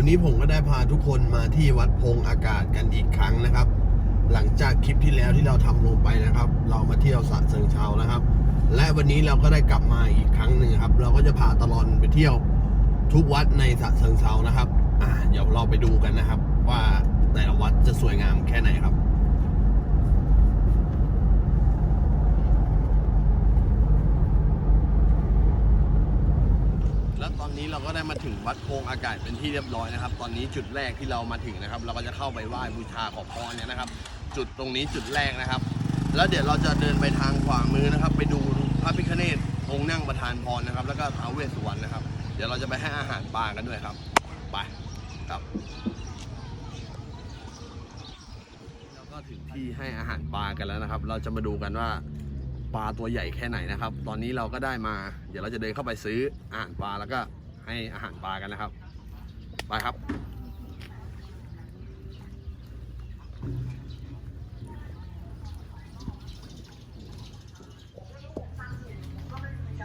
วันนี้ผมก็ได้พาทุกคนมาที่วัดพงอากาศกันอีกครั้งนะครับ หลังจากคลิปที่แล้วที่เราทำลงไปนะครับ เรามาเที่ยวสระเชิงเชานะครับ และวันนี้เราก็ได้กลับมาอีกครั้งหนึ่งครับ เราก็จะพาตลอดไปเที่ยวทุกวัดในสระเชิงเชานะครับ อ่า เดี๋ยวเราไปดูกันนะครับ ว่าแต่ละวัดจะสวยงามแค่ไหนครับ แล้วตอนนี้ เราก็ได้มาถึงวัดโพงอากาศเป็นที่เรียบร้อยนะครับ ตอนนี้จุดแรกที่เรามาถึงนะครับ เราก็จะเข้าไปไหว้บูชาขอพรเนี่ยนะครับ จุดตรงนี้จุดแรกนะครับ แล้วเดี๋ยวเราจะเดินไปทางขวามือนะครับ ไปดูพระพิฆเนศองค์นั่งประธานพรนะครับ แล้วก็ท้าวเวสสุวรรณนะครับ เดี๋ยวเราจะไปให้อาหารปลากันด้วยครับ ไปครับเราก็ถึงที่ให้อาหารปลากันแล้วนะครับ เราจะมาดูกันว่าปลาตัวใหญ่แค่ไหนนะครับ ตอนนี้เราก็ได้มา เดี๋ยวเราจะเดินเข้าไปซื้ออาหารปลาแล้วก็ ให้อาหารปลากันนะครับไปครับ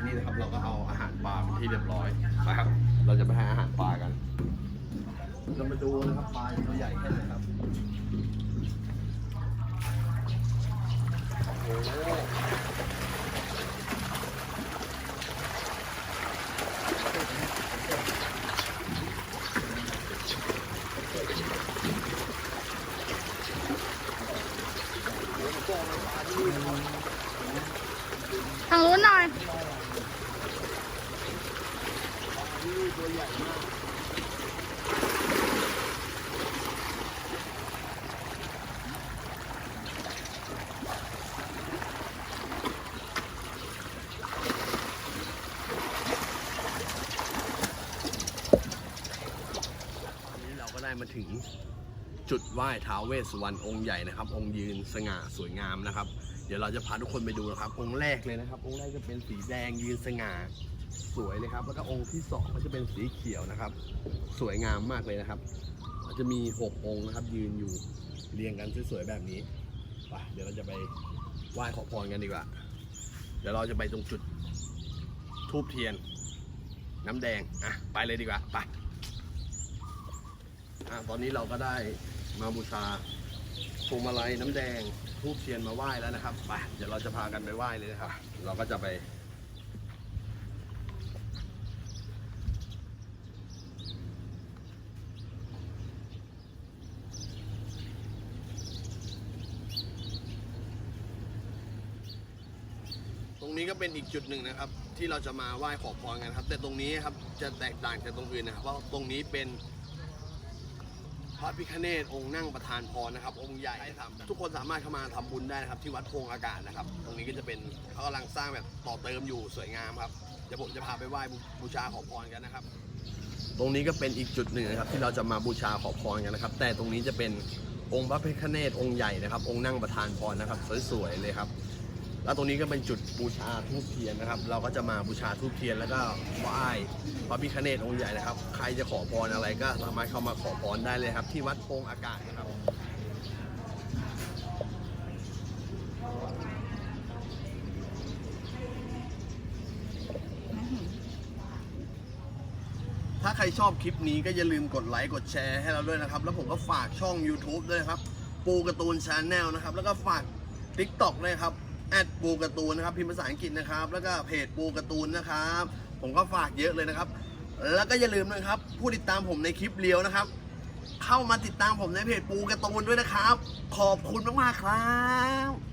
นี่นะครับเราก็เอาอาหารปลาเป็นที่เรียบร้อยนะครับ เราจะไปให้อาหารปลากัน เรามาดูนะครับปลาตัวใหญ่แค่ไหนครับโอ้โหโอ้โหปลา ทางนู้นหน่อยวันนี้เราก็ได้มาถึงจุดไหว้ท้าวเวสสุวรรณองค์ใหญ่นะครับ องค์ยืนสง่าสวยงามนะครับ เดี๋ยวเราจะพาทุกคนไปดูนะครับ องค์แรกเลยนะครับ องค์แรกจะเป็นสีแดงยืนสง่าสวยเลยครับ แล้วก็องค์ที่สองก็จะเป็นสีเขียวนะครับ สวยงามมากเลยนะครับจะมีหกองค์นะครับ ยืนอยู่เรียงกันสวยๆแบบนี้ไปเดี๋ยวเราจะไปไหว้ขอพรกันดีกว่า เดี๋ยวเราจะไปตรงจุดทูบเทียน น้ำแดงอะไปเลยดีกว่าไปอะตอนนี้เราก็ได้มาบูชา วงมาลัยน้ำแดงทูบเทียนมาไหว้แล้วนะครับไปเดี๋ยวเราจะพากันไปไหว้เลยนะครับ เราก็จะไป ตรงนี้ก็เป็นอีกจุดหนึ่งนะครับ ที่เราจะมาไหว้ขอพรกันครับ แต่ตรงนี้ครับจะแตกต่างจากตรงอื่นนะครับเพราะตรงนี้เป็น ระพิฆเนศองค์นั่งประธานพรนะครับองค์ใหญ่ทุกคนสามารถเข้ามาทำบุญได้นะครับที่วัดโพงอากาศนะครับ ตรงนี้ก็จะเป็นเขากำลังสร้างแบบต่อเติมอยู่สวยงามครับเดี๋ยวผมจะพาไปไหว้บูชาขอพรกันนะครับ ตรงนี้ก็เป็นอีกจุดหนึ่งนะครับที่เราจะมาบูชาขอพรกันนะครับ แต่ตรงนี้จะเป็นองค์พระพิฆเนศองค์ใหญ่นะครับ องค์นั่งประธานพรนะครับ สวยๆเลยครับ แล้วตรงนี้ก็เป็นจุดบูชาทูบเทียนนะครับ เราก็จะมาบูชาทูบเทียนแล้วก็ไหว้พระพิฆเนศองค์ใหญ่นะครับ ใครจะขอพรอะไรก็สามารถเข้ามาขอพรได้เลยครับ ที่วัดโพงอากาศนะครับถ้าใครชอบคลิปนี้ก็อย่าลืมกดไลค์กดแชร์ให้เราด้วยนะครับ แล้วผมก็ฝากช่อง YouTube ด้วยนะครับ ปูการ์ตูนชาแนลนะครับ แล้วก็ฝาก TikTok ด้วยครับ แอดปูการ์ตูนนะครับพิมพ์ภาษาอังกฤษนะครับ แล้วก็เพจปูการ์ตูนนะครับ ผมก็ฝากเยอะเลยนะครับ แล้วก็อย่าลืมนะครับ ผู้ติดตามผมในคลิปเลียวนะครับ เข้ามาติดตามผมในเพจปูการ์ตูนด้วยนะครับ ขอบคุณมากๆครับ